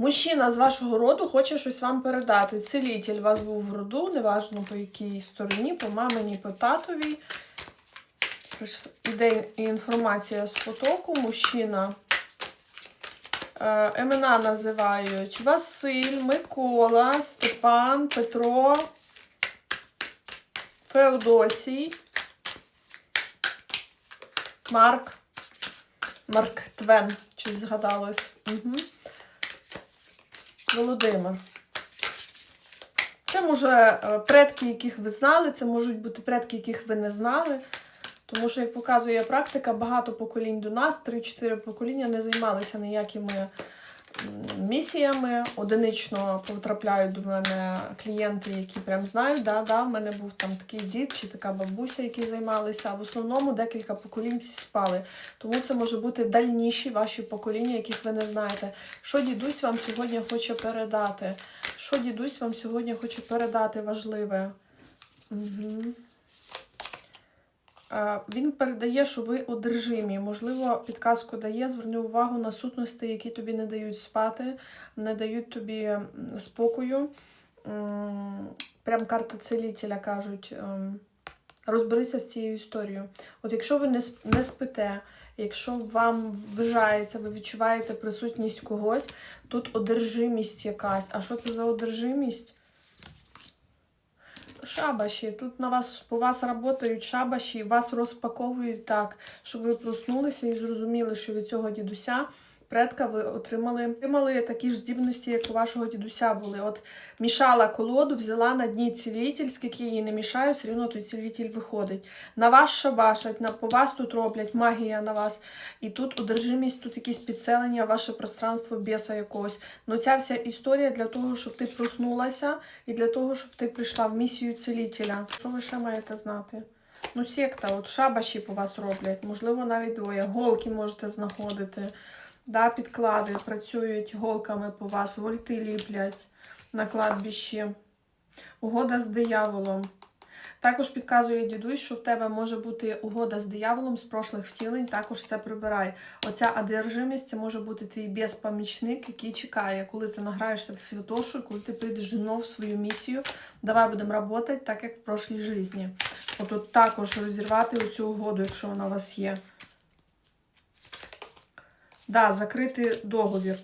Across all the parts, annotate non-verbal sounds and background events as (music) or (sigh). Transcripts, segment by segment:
Мужчина з вашого роду хоче щось вам передати. Целитель у вас був в роду, неважно по якій стороні, по мамині, по татовій. Іде інформація з потоку. Мужчина. Е, Імена називають Василь, Микола, Степан, Петро, Феодосій, Марк. Марк Твен, щось згадалось. Угу. Володимир. Це може е, предки, яких ви знали, це можуть бути предки, яких ви не знали. Тому що, як показує практика, багато поколінь до нас, 3-4 покоління не займалися ніякими місіями. Одинично потрапляють до мене клієнти, які прям знають, да, да, в мене був там такий дід чи така бабуся, які займалися. В основному декілька поколінь спали. Тому це може бути дальніші ваші покоління, яких ви не знаєте. Що дідусь вам сьогодні хоче передати? Що дідусь вам сьогодні хоче передати важливе? Угу. Він передає, що ви одержимі. Можливо, підказку дає, зверни увагу на сутності, які тобі не дають спати, не дають тобі спокою. Прям карта целителя кажуть. ем, Розберися з цією історією. От якщо ви не, не спите, якщо вам вважається, ви відчуваєте присутність когось, тут одержимість якась. А що це за одержимість? Шабаші. Тут на вас по вас працюють шабаші, вас розпаковують так, щоб ви проснулися і зрозуміли, що від цього дідуся. Предка ви отримали, отримали такі ж здібності, як у вашого дідуся були. От мішала колоду, взяла на дні цілитель, скільки її не мішаю, все одно той цілитель виходить. На вас шабашать, на по вас тут роблять магія на вас. І тут одержимість, тут якісь підселення, ваше пространство біса якогось. Ну ця вся історія для того, щоб ти проснулася, і для того, щоб ти прийшла в місію цілителя. Що ви ще маєте знати? Ну, секта, от шабаші по вас роблять, можливо, навіть двоє. Голки можете знаходити. Да, підклади працюють голками по вас, вольти ліплять на кладбищі. Угода з дияволом. Також підказує дідусь, що в тебе може бути угода з дияволом з прошлих втілень, також це прибирай. Оця одержимість це може бути твій безпомічник, який чекає, коли ти награєшся в святошу, коли ти прийдеш знов в свою місію. Давай будемо працювати так, як в прошлій житті. От, також розірвати оцю угоду, якщо вона у вас є. Да, закрити договір.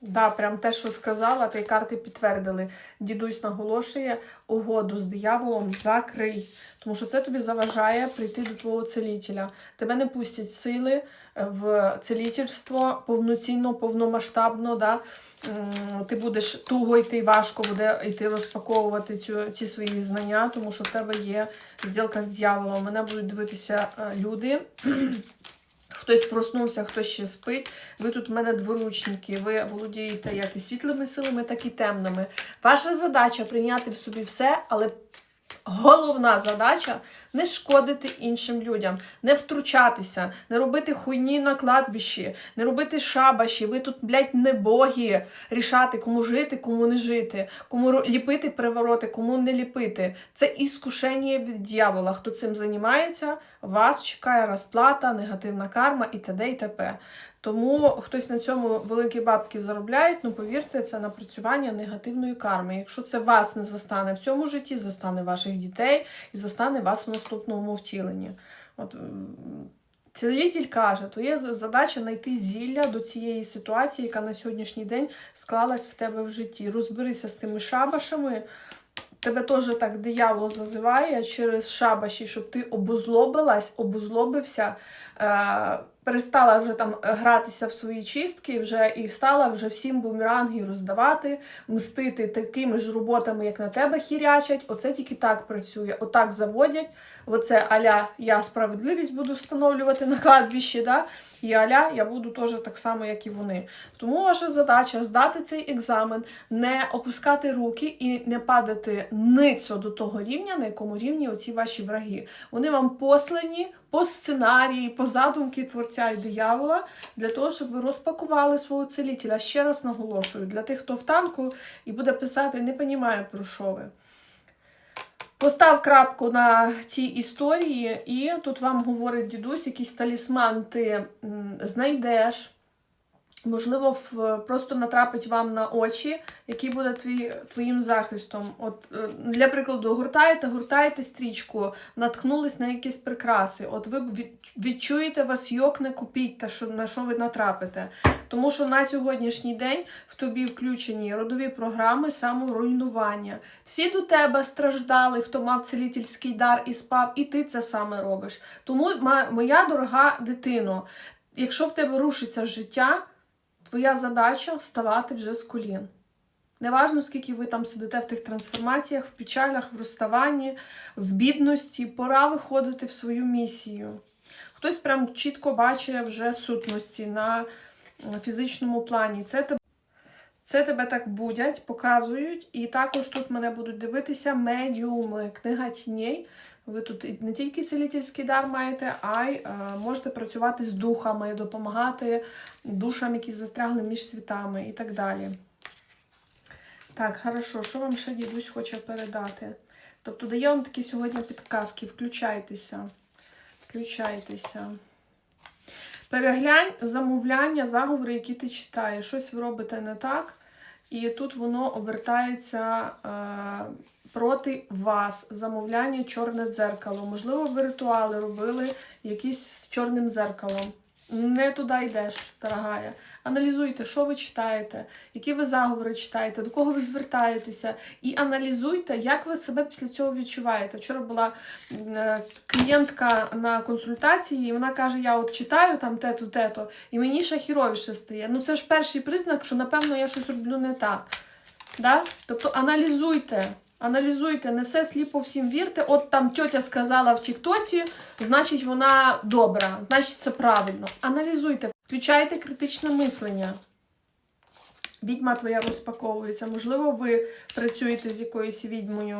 Да, прям те, що сказала, та й карти підтвердили. Дідусь наголошує угоду з дияволом закрий. Тому що це тобі заважає прийти до твого целителя. Тебе не пустять сили е, в целительство повноцінно, повномасштабно. Да? Ти будеш туго йти, важко буде йти розпаковувати цю, ці свої знання, тому що в тебе є зділка з дьяволом. Мене будуть дивитися е, люди. (clears throat) Хтось проснувся, хтось ще спить. Ви тут в мене дворучники, ви володієте як і світлими силами, так і темними. Ваша задача прийняти в собі все, але головна задача не шкодити іншим людям, не втручатися, не робити хуйні на кладбищі, не робити шабаші. Ви тут, блядь, не боги рішати, кому жити, кому не жити, кому ліпити привороти, кому не ліпити. Це іскушення від дьявола. Хто цим займається, вас чекає розплата, негативна карма і т.д. і т.п. Тому хтось на цьому великі бабки заробляє, ну повірте, це напрацювання негативної карми. Якщо це вас не застане в цьому житті, застане ваших дітей і застане вас в наступному втіленні. От цілитель каже, твоя задача знайти зілля до цієї ситуації, яка на сьогоднішній день склалась в тебе в житті. Розберися з тими шабашами. Тебе теж так диявол зазиває через шабаші, щоб ти обозлобилась, обозлобився, перестала вже там е, гратися в свої чистки, вже і стала вже всім бумеранги роздавати, мстити такими ж роботами, як на тебе хірячать. Оце тільки так працює. Отак заводять. Оце аля я справедливість буду встановлювати на кладбищі, да? і аля я буду теж так само, як і вони. Тому ваша задача здати цей екзамен, не опускати руки і не падати ницо до того рівня, на якому рівні оці ваші враги. Вони вам послані по сценарії, по задумки творця і диявола, для того, щоб ви розпакували свого целітеля. Ще раз наголошую, для тих, хто в танку і буде писати, не понімає, про що ви. Постав крапку на цій історії, і тут вам говорить дідусь, якийсь талісман ти знайдеш. Можливо, в- просто натрапить вам на очі, який буде твій, твоїм захистом. От, е, для прикладу, гуртаєте, гуртаєте стрічку, наткнулись на якісь прикраси. От ви відчуєте вас йокне, купіть те, що, на що ви натрапите. Тому що на сьогоднішній день в тобі включені родові програми саморуйнування. Всі до тебе страждали, хто мав цілительський дар і спав, і ти це саме робиш. Тому, моя дорога дитино, якщо в тебе рушиться життя, твоя задача ставати вже з колін. Неважно, скільки ви там сидите в тих трансформаціях, в печалях, в розставанні, в бідності, пора виходити в свою місію. Хтось прям чітко бачить вже сутності на фізичному плані. Це тебе, це тебе так будять, показують, і також тут мене будуть дивитися медіуми, книга тіней. Ви тут не тільки цілительський дар маєте, а й е, можете працювати з духами, допомагати душам, які застрягли між світами і так далі. Так, хорошо, що вам ще дідусь хоче передати? Тобто дає вам такі сьогодні підказки. Включайтеся. Включайтеся. Переглянь замовляння, заговори, які ти читаєш. Щось ви робите не так, і тут воно обертається е, проти вас. Замовляння чорне дзеркало. Можливо, ви ритуали робили якісь з чорним дзеркалом. Не туди йдеш, дорогая. Аналізуйте, що ви читаєте, які ви заговори читаєте, до кого ви звертаєтеся, і аналізуйте, як ви себе після цього відчуваєте. Вчора була е, клієнтка на консультації, і вона каже: Я от читаю там те-то, те-то, і мені ще хіровіше стає. Ну це ж перший признак, що напевно я щось роблю не так. Да? Тобто аналізуйте. Аналізуйте, не все сліпо всім вірте. От там тьотя сказала в Тіктоці, значить вона добра, значить це правильно. Аналізуйте, включайте критичне мислення. Відьма твоя розпаковується. Можливо, ви працюєте з якоюсь відьмою.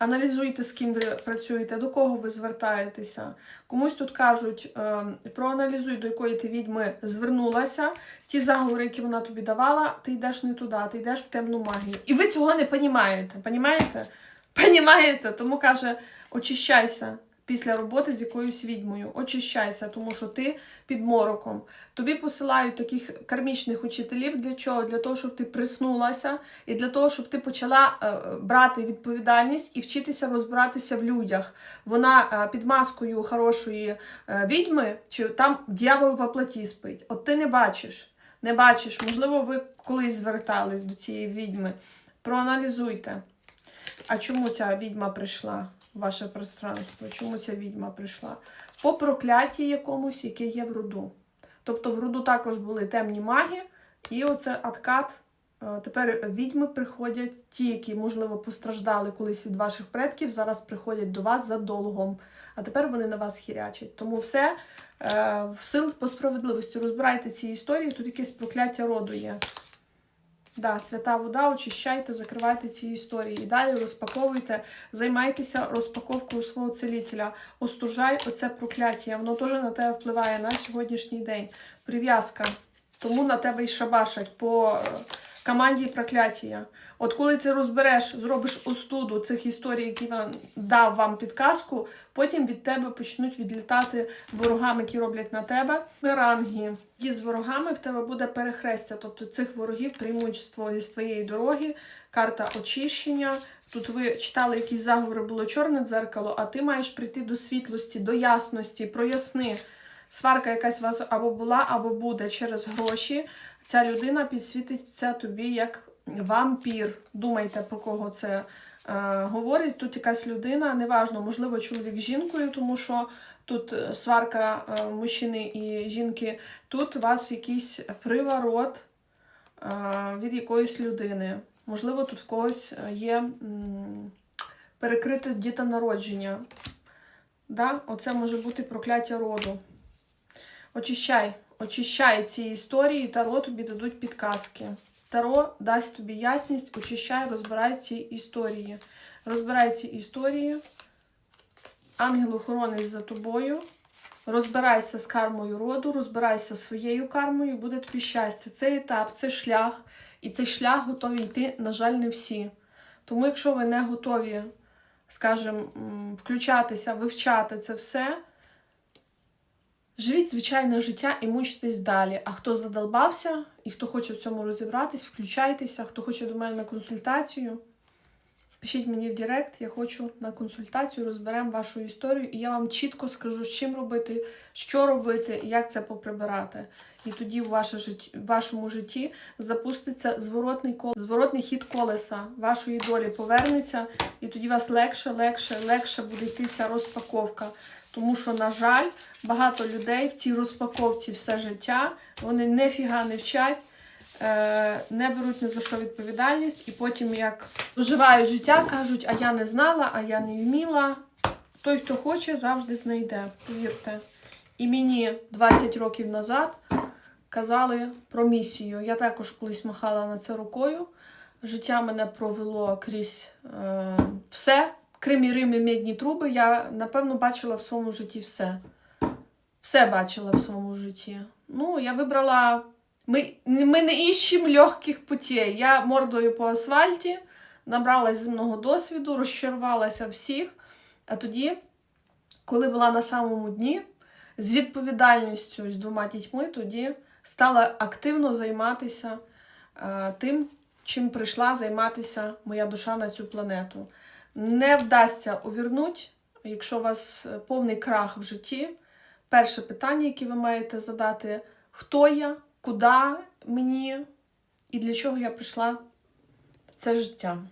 Аналізуйте, з ким ви працюєте, до кого ви звертаєтеся. Комусь тут кажуть, е, проаналізуй, до якої ти відьми звернулася. Ті заговори, які вона тобі давала, ти йдеш не туди, ти йдеш в темну магію. І ви цього не понімаєте. Понімаєте? Понімаєте? Тому каже, очищайся після роботи з якоюсь відьмою. Очищайся, тому що ти під мороком. Тобі посилають таких кармічних учителів для чого? Для того, щоб ти приснулася, і для того, щоб ти почала е, брати відповідальність і вчитися розбиратися в людях. Вона е, під маскою хорошої е, відьми, чи там дьявол в оплаті спить. От ти не бачиш. Не бачиш, можливо, ви колись звертались до цієї відьми. Проаналізуйте. А чому ця відьма прийшла ваше пространство? Чому ця відьма прийшла? По прокляті якомусь, яке є в роду. Тобто в роду також були темні маги, і оце откат. Е, Тепер відьми приходять, ті, які, можливо, постраждали колись від ваших предків, зараз приходять до вас за долгом. А тепер вони на вас хірячать. Тому все е, в сил по справедливості. Розбирайте ці історії, тут якесь прокляття роду є. Да, свята вода, очищайте, закривайте ці історії. І далі розпаковуйте, займайтеся розпаковкою свого целителя. Остужай оце прокляття. Воно теж на тебе впливає на сьогоднішній день. Прив'язка. Тому на тебе й шабашать по команді прокляття. От коли це розбереш, зробиш остуду цих історій, які вам дав вам підказку, потім від тебе почнуть відлітати ворогами, які роблять на тебе меранги. І з ворогами в тебе буде перехрестя. Тобто цих ворогів приймуть з твоєї дороги, карта очищення. Тут ви читали якісь заговори, було чорне дзеркало, а ти маєш прийти до світлості, до ясності, проясни. Сварка якась у вас або була, або буде через гроші. Ця людина підсвітиться тобі як вампір. Думайте, про кого це е, говорить. Тут якась людина, неважно, можливо, чоловік з жінкою, тому що тут е, сварка е, мужчини і жінки. Тут у вас якийсь приворот е, від якоїсь людини. Можливо, тут в когось е, є перекрите дітонародження. Да? Оце може бути прокляття роду. Очищай, очищай ці історії, Таро тобі дадуть підказки. Таро дасть тобі ясність, очищай, розбирай ці історії. Розбирай ці історії. Ангел-охоронець за тобою. Розбирайся з кармою роду, розбирайся своєю кармою, буде тобі щастя. Це етап, це шлях. І цей шлях готові йти, на жаль, не всі. Тому, якщо ви не готові, скажімо, включатися, вивчати це все, Живіть звичайне життя і мучтесь далі. А хто задолбався і хто хоче в цьому розібратись, включайтеся. Хто хоче до мене на консультацію, пишіть мені в Директ, я хочу на консультацію, розберемо вашу історію, і я вам чітко скажу, з чим робити, що робити як це поприбирати. І тоді в, ваше житті, вашому житті запуститься зворотний, кол... зворотний хід колеса вашої долі повернеться, і тоді вас легше, легше, легше буде йти ця розпаковка. Тому що, на жаль, багато людей в цій розпаковці все життя, вони нефіга не вчать, не беруть ні за що відповідальність, і потім, як доживають життя, кажуть, а я не знала, а я не вміла. Той, хто хоче, завжди знайде, повірте. І мені 20 років назад казали про місію. Я також колись махала на це рукою. Життя мене провело крізь е, все. Крим і Рим і медні труби, я напевно бачила в своєму житті все. Все бачила в своєму житті. Ну, я вибрала. Ми, ми не іщемо легких путей. Я мордою по асфальті, набралась земного досвіду, розчарувалася всіх. А тоді, коли була на самому дні, з відповідальністю з двома дітьми, тоді стала активно займатися е, тим, чим прийшла займатися моя душа на цю планету. Не вдасться увірнути, якщо у вас е, повний крах в житті. Перше питання, яке ви маєте задати: хто я, куди мені і для чого я прийшла в це життя.